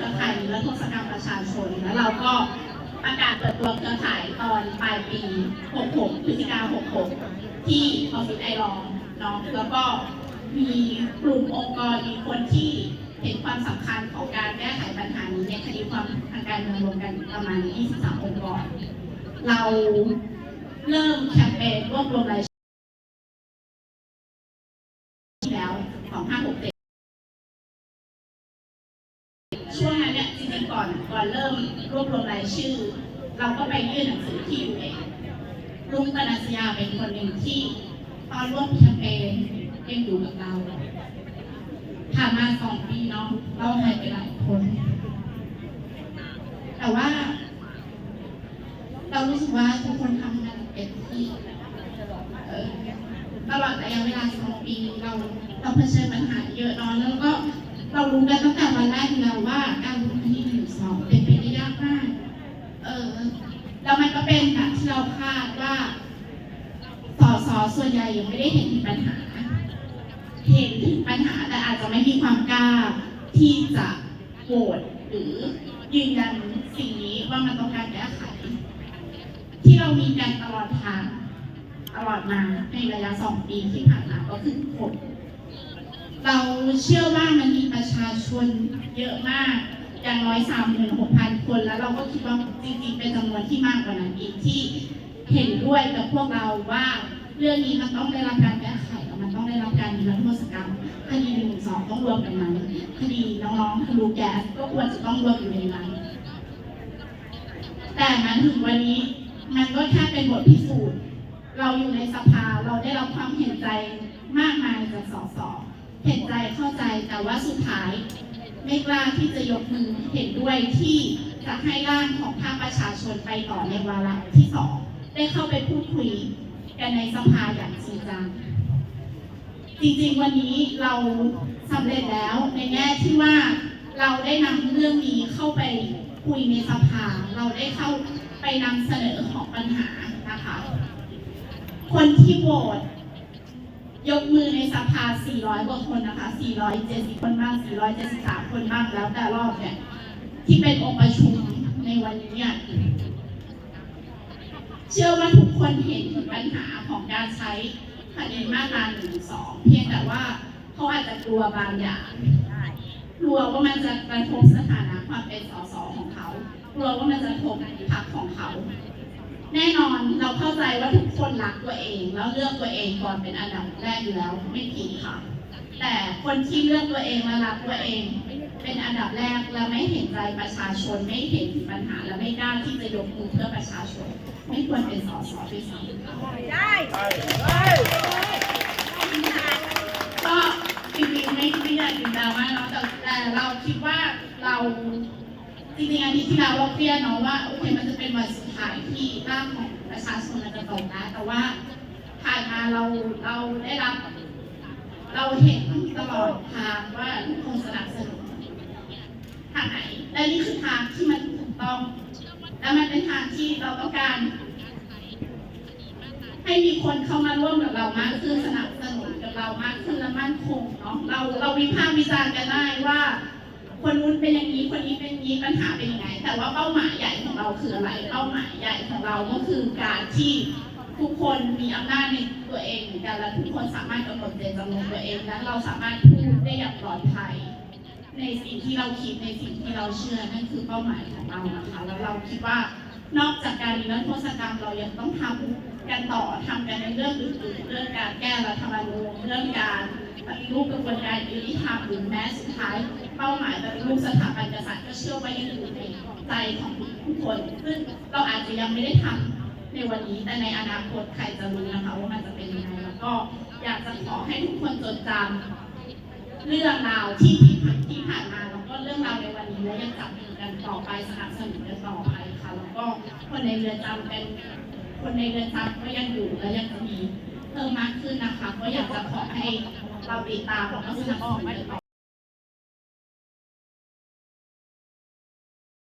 เครือข่ายนิรโทษกรรมประชาชน แล้วเราก็ประกาศเปิดตัวเครือข่ายตอนปลายปี 66 พฤศจิกา66 ที่ออฟฟิศไอรองเนาะแล้วก็มีกลุ่มองค์กรมีคนที่เห็นความสำคัญของการแก้ไขปัญหานี้ในคดีความทางการเมืองรวมกันประมาณ 23 องค์กร เราเริ่มแคมเปญรวบรวมรายชื่อแล้ว 2567 ก่อนก่อนเริ่มรวบรวมรายชื่อ เราก็ไปยื่นหนังสือที่อยู่เองลุงปนัสยาเป็นคนหนึ่งที่ตอนร่วมแคมเปญยังอยู่กับเราผ่านมาสองปีเนาะเราหายไปหลายคน แต่ว่า เรารู้สึกว่าทุกคนทำงานเต็มที่ตลอดระยะเวลาสองปีเราเราเผชิญปัญหาเยอะเนาะแล้วก็เรารู้กันตั้งแต่วันแรกแล้วว่าการลงทุนที่ 2012 เป็นไปได้ยากมาก เออแล้วมันก็เป็นแบบที่เราคาดว่าสอสอส่วนใหญ่ยังไม่ได้เห็นถึงปัญหา เห็นถึงปัญหาแต่อาจจะไม่มีความกล้าที่จะโหวตหรือยืนยันสิ่งนี้ว่ามันต้องการแก้ไข ที่เรามีกันตลอดทางตลอดมาในระยะสองปีที่ผ่านมาก็คือผลเราเชื่อว่ามันมีประชาชนเยอะมาก อย่างน้อยสามหมื่นหกพันคน แล้วเราก็คิดว่าจริงๆเป็นจำนวนที่มากกว่านั้นอีกที่เห็นด้วยกับพวกเราว่าเรื่องนี้มันต้องได้รับการแก้ไขและมันต้องได้รับการนิรโทษกรรมคดีหนึ่งสองต้องรวมกันนั้นคดีน้องๆทะลุแก๊สก็ควรจะต้องรวมอยู่ในนั้นแต่มาถึงวันนี้มันก็แค่เป็นบทพิสูจน์ เราอยู่ในสภาเราได้รับความเห็นใจมากมายจากสสเห็นใจเข้าใจแต่ว่าสุดท้าย ไม่กล้าที่จะยกมือเห็นด้วยที่จะให้ร่างของภาคประชาชนไปต่อในวาระที่สองได้เข้าไปพูดคุยกันในสภาอย่างจริงจัง จริงๆวันนี้เราสำเร็จแล้วในแง่ที่ว่าเราได้นำเรื่องนี้เข้าไปคุยในสภา เราได้เข้าไปนำเสนอของปัญหานะคะ คนที่โหวต ยกมือในสภา 400 กว่าคนนะคะ 470 คนบ้าง 473 คนบ้างแล้วแต่รอบเนี่ย ที่เป็นองค์ประชุมในวันนี้ เชื่อว่าทุกคนเห็นถึงปัญหาของการใช้คะแนนมาตรา1นึเพียงแต่ว่าเขาอาจจะกลัวบางอย่าง กลัวว่ามันจะกระทบสถานะความเป็นสสของเขา กลัวว่ามันจะกระทบพรรคของเขา แน่นอนเราเข้าใจว่าทุกคนรักตัวเอง แล้วเลือกตัวเองก่อนเป็นอันดับแรกอยู่แล้วไม่ผิดค่ะ แต่คนที่เลือกตัวเองและรักตัวเอง เป็นอันดับแรกและไม่เห็นใจประชาชนไม่เห็นปัญหาและไม่กล้าที่จะยกมือเพื่อประชาชน ไม่ควรเป็นสสด้วยซ้ำได้ก็จริงๆไม่ไม่อยากกินดราม่าเนาะแต่แต่เราคิดว่าเรา จริงๆอาทิตย์ที่แล้วเราเครียดเนาะว่าโอเคมันจะเป็นวันสุดท้ายที่ร่างของประชาชนมันจะตกนะแต่ว่าผ่านมาเราเราได้รับ เราเห็นตลอดทางว่าทุกคนสนับสนุนทางไหนและนี่คือทางที่มันถูกต้อง และมันเป็นทางที่เราต้องการ ให้มีคนเข้ามาร่วมกับเรามากขึ้นสนับสนุนกับเรามากขึ้นและมั่นคงเนาะเราเราวิพากษ์วิจารณ์กันได้ว่า คนนู้นเป็นอย่างนี้คนนี้เป็นอย่างนี้ปัญหาเป็นยังไง แต่ว่าเป้าหมายใหญ่ของเราคืออะไรเป้าหมายใหญ่ของเราก็คือการที่ทุกคนมีอำนาจในตัวเองเหมือนกันและทุกคนสามารถกำหนดเจตจำนงตัวเองและเราสามารถพูดได้อย่างปลอดภัย ในสิ่งที่เราคิดในสิ่งที่เราเชื่อนั่นคือเป้าหมายของเรานะคะแล้วเราคิดว่านอกจากการนิรโทษกรรมเรายังต้องทำ กันต่อทำกันในเรื่องอื่นๆเรื่องการแก้รัฐธรรมนูญเรื่องการปฏิรูปกระบวนการยุติธรรมหรือแม้สุดท้ายเป้าหมายปฏิรูปสถาบันกษัตริย์ก็เชื่อว่ายังอยู่ในใจของทุกคนซึ่งเราอาจจะยังไม่ได้ทำในวันนี้แต่ในอนาคตใครจะรู้นะคะว่ามันจะเป็นยังไงแล้วก็อยากจะขอให้ทุกคนจดจำเรื่องราวที่ที่ผ่านที่ผ่านมาแล้วก็เรื่องราวในวันนี้และยังจับมือกันต่อไปสนับสนุนกันต่อไปค่ะแล้วก็คนในเรือนจำเป็น คนในเรือนจำก็ยังอยู่และยังจะมีเพิ่มมากขึ้นนะคะ ก็อยากจะขอให้เราติดตามของนัก็สนับสนุนกันต่อ